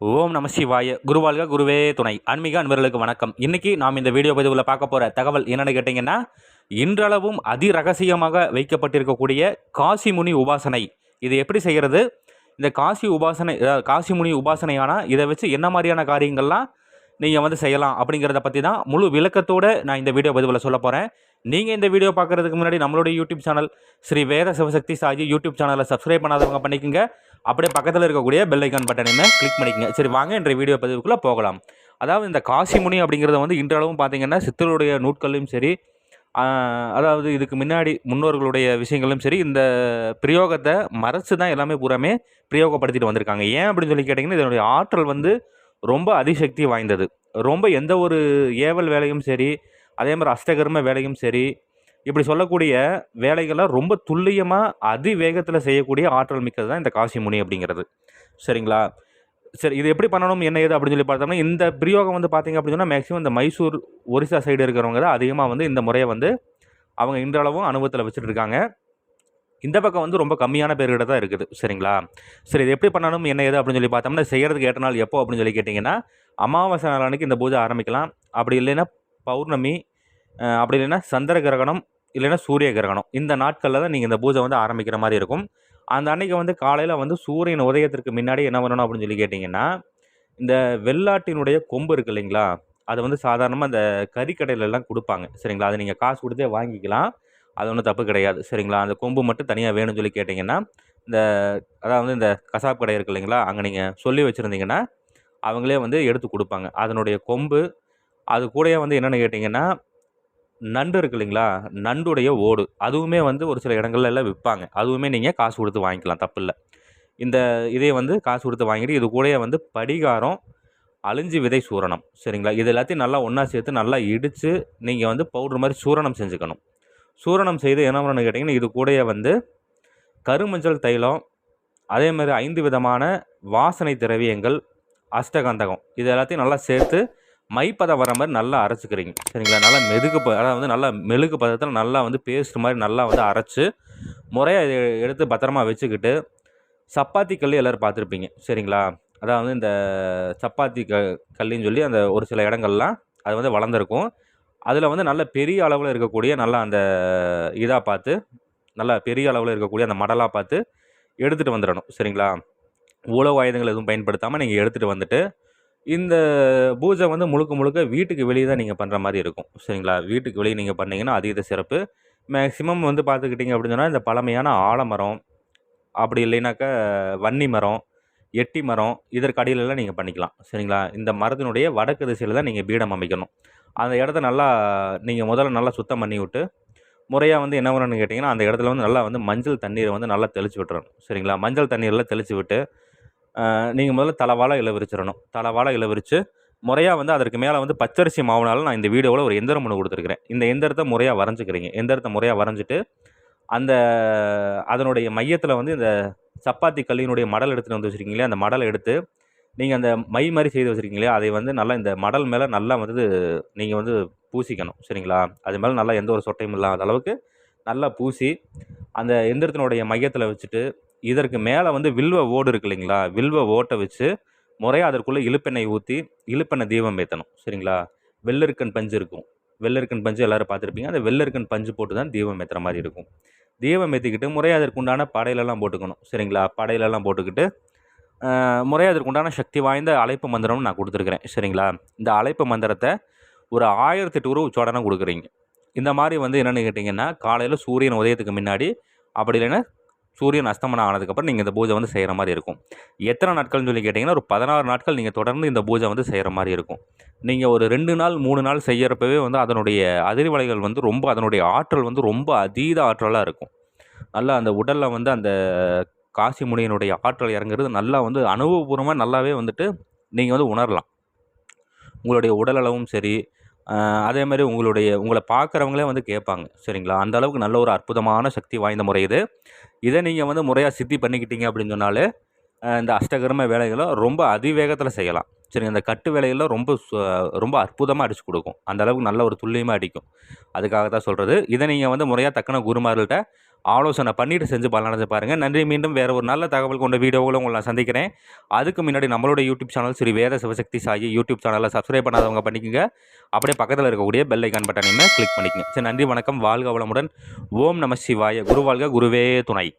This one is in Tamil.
ஓம் நம சிவாய. குருவாழ்க குருவே துணை. ஆன்மீக அன்பர்களுக்கு வணக்கம். இன்றைக்கி நாம் இந்த வீடியோ பதிவில் பார்க்க போகிற தகவல் என்னென்னு கேட்டிங்கன்னா இன்றளவும் அதி ரகசியமாக வைக்கப்பட்டிருக்கக்கூடிய காசிமுனி உபாசனை. இது எப்படி செய்கிறது? இந்த காசி உபாசனை காசிமுனி உபாசனையானால் இதை வச்சு என்ன மாதிரியான காரியங்கள்லாம் நீங்கள் வந்து செய்யலாம் அப்படிங்கிறத பற்றி தான் முழு விளக்கத்தோடு நான் இந்த வீடியோ பதிவில் சொல்ல போகிறேன் நீங்கள் இந்த வீடியோ பார்க்குறதுக்கு முன்னாடி நம்மளுடைய YouTube channel Sri Veda Sivasakthi Saji YouTube சேனலை சப்ஸ்கிரைப் பண்ணாதவங்க பண்ணிக்கோங்க. அப்படியே பக்கத்தில் இருக்கக்கூடிய பெல் ஐக்கான் பட்டனையுமே கிளிக் பண்ணிக்கங்க. சரி வாங்க இன்றைய வீடியோ பதிவுக்குள்ளே போகலாம். அதாவது இந்த காசிமுனி அப்படிங்கிறத வந்து இன்றளவும் பார்த்தீங்கன்னா சித்தருடைய நூட்களையும் சரி அதாவது இதுக்கு முன்னாடி முன்னோர்களுடைய விஷயங்களும் சரி இந்த பிரயோகத்தை மறைச்சு தான் எல்லாமே பூராமே பிரயோகப்படுத்திட்டு வந்திருக்காங்க. ஏன் அப்படின்னு சொல்லி கேட்டிங்கன்னா இதனுடைய ஆற்றல் வந்து ரொம்ப அதிசக்தி வாய்ந்தது. ரொம்ப எந்த ஒரு ஏவல் வேலையும் சரி அதே மாதிரி அஷ்டகர்ம வேலையும் சரி இப்படி சொல்லக்கூடிய வேலைகளை ரொம்ப துல்லியமாக அதிவேகத்தில் செய்யக்கூடிய ஆற்றல் மிக்கது தான் இந்த காசி முனி அப்படிங்கிறது. சரிங்களா? சரி இது எப்படி பண்ணணும் என்ன ஏது அப்படின்னு சொல்லி பார்த்தோம்னா இந்த பிரயோகம் வந்து பார்த்திங்க அப்படின்னு சொன்னால் மேக்ஸிமம் இந்த மைசூர் ஒரிசா சைடு இருக்கிறவங்க தான் அதிகமாக வந்து இந்த முறையை வந்து அவங்க இன்றளவும் அனுபவத்தில் வச்சுட்டு இருக்காங்க இந்த பக்கம் வந்து ரொம்ப கம்மியான பேர்கிட்ட தான் இருக்குது. சரிங்களா? சரி இது எப்படி பண்ணணும் என்ன ஏது அப்படின்னு சொல்லி பார்த்தோம்னா செய்கிறதுக்கு ஏற்ற நாள் எப்போ அப்படின்னு சொல்லி கேட்டிங்கன்னா அமாவாசை நாள் அன்னைக்கு இந்த பூஜை ஆரம்பிக்கலாம். அப்படி இல்லைன்னா பௌர்ணமி அப்படி இல்லைன்னா சந்திர கிரகணம் இல்லைன்னா சூரிய கிரகணம். இந்த நாட்களில் தான் நீங்கள் இந்த பூஜை வந்து ஆரம்பிக்கிற மாதிரி இருக்கும். அந்த அன்னைக்கு வந்து காலையில் வந்து சூரியன் உதயத்திற்கு முன்னாடி என்ன பண்ணணும் அப்படின்னு சொல்லி கேட்டிங்கன்னா இந்த வெள்ளாட்டினுடைய கொம்பு இருக்கு இல்லைங்களா அது வந்து சாதாரணமாக இந்த கறிக்கடையிலலாம் கொடுப்பாங்க. சரிங்களா? அதை நீங்கள் காசு கொடுத்தே வாங்கிக்கலாம். அது ஒன்றும் தப்பு கிடையாது. சரிங்களா? அந்த கொம்பு மட்டும் தனியாக வேணும்னு சொல்லி கேட்டிங்கன்னா இந்த அதாவது இந்த கசாப் கடை இருக்கு இல்லைங்களா அங்கே நீங்கள் சொல்லி வச்சுருந்தீங்கன்னா அவங்களே வந்து எடுத்து கொடுப்பாங்க. அதனுடைய கொம்பு அது கூடயே வந்து என்னென்னு கேட்டிங்கன்னா நண்டு இருக்கு இல்லைங்களா? நண்டுடைய ஓடு. அதுவுமே வந்து ஒரு சில இடங்கள்ல எல்லாம் விற்பாங்க அதுவுமே நீங்கள் காசு கொடுத்து வாங்கிக்கலாம் தப்பு இல்லை. இந்த இதே வந்து காசு கொடுத்து வாங்கிட்டு இது கூடயே வந்து படிகாரம் அழிஞ்சி விதை சூரணம். சரிங்களா? இது எல்லாத்தையும் நல்லா ஒன்றா சேர்த்து நல்லா இடித்து நீங்கள் வந்து பவுடர் மாதிரி சூரணம் செஞ்சுக்கணும். சூரணம் செய்து என்ன பண்ணணும்னு கேட்டிங்கன்னா இது கூடயே வந்து கருமஞ்சள் தைலம் அதே மாதிரி ஐந்து விதமான வாசனை திரவியங்கள் அஷ்டகந்தகம். இது எல்லாத்தையும் நல்லா சேர்த்து மைப்பதம் வர மாதிரி நல்லா அரைச்சிக்கிறீங்க. சரிங்களா? நல்லா மெதுக்கு ப அதாவது வந்து நல்லா மெழுகு பதத்தில் நல்லா வந்து பேஸ்ட் மாதிரி நல்லா வந்து அரைச்சி முறையாக இதை எடுத்து பத்திரமா வச்சுக்கிட்டு சப்பாத்தி கல் எல்லோரும் பார்த்துருப்பீங்க. சரிங்களா? அதாவது இந்த சப்பாத்தி க கல்லுன்னு சொல்லி அந்த ஒரு சில இடங்கள்லாம் அது வந்து வளர்ந்துருக்கும். அதில் வந்து நல்ல பெரிய அளவில் இருக்கக்கூடிய நல்லா அந்த இதாக பார்த்து நல்லா பெரிய அளவில் இருக்கக்கூடிய அந்த மடலாக பார்த்து எடுத்துகிட்டு வந்துடணும். சரிங்களா? உழவு ஆயுதங்கள் எதுவும் பயன்படுத்தாமல் நீங்கள் எடுத்துகிட்டு வந்துட்டு இந்த பூஜை வந்து முழுக்க முழுக்க வீட்டுக்கு வெளியே தான் நீங்கள் பண்ணுற மாதிரி இருக்கும். சரிங்களா? வீட்டுக்கு வெளியே நீங்கள் பண்ணிங்கன்னா அதீத சிறப்பு. மேக்ஸிமம் வந்து பார்த்துக்கிட்டிங்க அப்படின்னு சொன்னால் இந்த பழமையான ஆலமரம் அப்படி இல்லைனாக்கா வன்னி மரம் எட்டி மரம் இதற்கு அடியிலலாம் நீங்கள் பண்ணிக்கலாம். சரிங்களா? இந்த மரத்தினுடைய வடக்கு திசையில் தான் நீங்கள் பீடம் அமைக்கணும். அந்த இடத்த நல்லா நீங்கள் முதல்ல நல்லா சுத்தம் பண்ணி விட்டு முறையாக வந்து என்ன பண்ணணும்னு கேட்டிங்கன்னா அந்த இடத்துல வந்து நல்லா வந்து மஞ்சள் தண்ணீரை வந்து நல்லா தெளிச்சு விட்டுறணும். சரிங்களா? மஞ்சள் தண்ணீரில் தெளிச்சு விட்டு நீங்கள் முதல்ல தலைவாழை இளவரிச்சிடணும் விரிச்சிடணும் தலைவாழை முறையாக வந்து அதற்கு மேலே வந்து பச்சரிசி மாவுனாலும் நான் இந்த வீடியோவில் ஒரு எந்திரம் ஒன்று கொடுத்துருக்குறேன். இந்த எந்திரத்தை முறையாக வரைஞ்சிக்கிறீங்க. எந்திரத்தை முறையாக வரைஞ்சிட்டு அந்த அதனுடைய மையத்தில் வந்து இந்த சப்பாத்தி கல்லினுடைய மடல் எடுத்துகிட்டு வந்து வச்சுருக்கீங்களே அந்த மடலை எடுத்து நீங்கள் அந்த மை மாதிரி செய்து வச்சுருக்கீங்களே அதை வந்து நல்லா இந்த மடல் மேலே நல்லா வந்து நீங்கள் வந்து பூசிக்கணும். சரிங்களா? அது மேலே நல்லா எந்த ஒரு சொட்டையும் இல்லாத அளவுக்கு நல்லா பூசி அந்த எந்திரத்தினுடைய மையத்தில் வச்சுட்டு இதற்கு மேலே வந்து வில்வ ஓடு இருக்கு இல்லைங்களா? வில்வ ஓட்டை வச்சு முறையாக அதற்குள்ளே இழுப்பெண்ணெய் ஊற்றி இழுப்பெண்ணெய் தீபம் ஏற்றணும் சரிங்களா? வெள்ளருக்கன் பஞ்சு இருக்கும். வெள்ளருக்கன் பஞ்சு எல்லோரும் பார்த்துருப்பீங்க. அந்த வெள்ளருக்கன் பஞ்சு போட்டு தான் தீபம் ஏற்றுற மாதிரி இருக்கும். தீபம் ஏற்றிக்கிட்டு முறையாக அதற்குண்டான படையிலெல்லாம் போட்டுக்கணும். சரிங்களா? படையிலெல்லாம் போட்டுக்கிட்டு முறையாக அதற்குண்டான சக்தி வாய்ந்த அழைப்பு மந்திரம்னு நான் கொடுத்துருக்குறேன். சரிங்களா? இந்த அழைப்பு மந்திரத்தை ஒரு ஆயிரத்தெட்டு உருவ உச்சோடனை கொடுக்குறீங்க. இந்த மாதிரி வந்து என்னென்னு கேட்டிங்கன்னா காலையில் சூரியன் உதயத்துக்கு முன்னாடி அப்படி இல்லைன்னா சூரியன் அஸ்தமனம் ஆனதுக்கப்புறம் நீங்கள் இந்த பூஜை வந்து செய்கிற மாதிரி இருக்கும். எத்தனை நாட்கள்னு சொல்லி கேட்டிங்கன்னா ஒரு பதினாறு நாட்கள் நீங்கள் தொடர்ந்து இந்த பூஜை வந்து செய்கிற மாதிரி இருக்கும். நீங்கள் ஒரு ரெண்டு நாள் மூணு நாள் செய்கிறப்பவே வந்து அதனுடைய அதிர்வலைகள் வந்து ரொம்ப அதனுடைய ஆற்றல் வந்து ரொம்ப அதீத ஆற்றலாக இருக்கும். நல்லா அந்த உடலில் வந்து அந்த காசி முனியினுடைய ஆற்றல் இறங்குறது நல்லா வந்து அனுபவபூர்வமாக நல்லாவே வந்துட்டு நீங்கள் வந்து உணரலாம். உங்களுடைய உடலளவும் சரி அதே மாதிரி உங்களுடைய உங்களை பார்க்குறவங்களே வந்து கேட்பாங்க. சரிங்களா? அந்த அளவுக்கு நல்ல ஒரு அற்புதமான சக்தி வாய்ந்த முறை இது. இதை நீங்கள் வந்து முறையாக சித்தி பண்ணிக்கிட்டீங்க அப்படின்னு சொன்னாலே இந்த அஷ்டகர்ம வேலைகளை ரொம்ப அதிவேகத்தில் செய்யலாம். சரி அந்த கட்டு வேலையெல்லாம் ரொம்ப சு- ரொம்ப அற்புதமாக அடித்து கொடுக்கும். அந்த அளவுக்கு நல்ல ஒரு துல்லியமாக அடிக்கும். அதுக்காக தான் சொல்கிறது இதை நீங்கள் வந்து முறையாக தக்கன குருமார்கள்ட்ட ஆலோசனை பண்ணிட்டு செஞ்சு பலனடைஞ்சு பாருங்கள் நன்றி. மீண்டும் வேறு ஒரு நல்ல தகவல் கொண்ட வீடியோவில் உங்களை நான் சந்திக்கிறேன். அதுக்கு முன்னாடி நம்மளோட YouTube channel Sri Veda Sivasakthi Sai YouTube சேனலை சப்ஸ்கிரைப் பண்ணாதவங்க பண்ணிக்கோங்க. அப்படியே பக்கத்தில் இருக்கக்கூடிய பெல் ஐக்கான் பட்டனையுமே கிளிக் பண்ணிக்கங்க. சரி நன்றி வணக்கம். வாழ்க வளமுடன். ஓம் நம சிவாய. குரு வாழ்க குருவே துணை.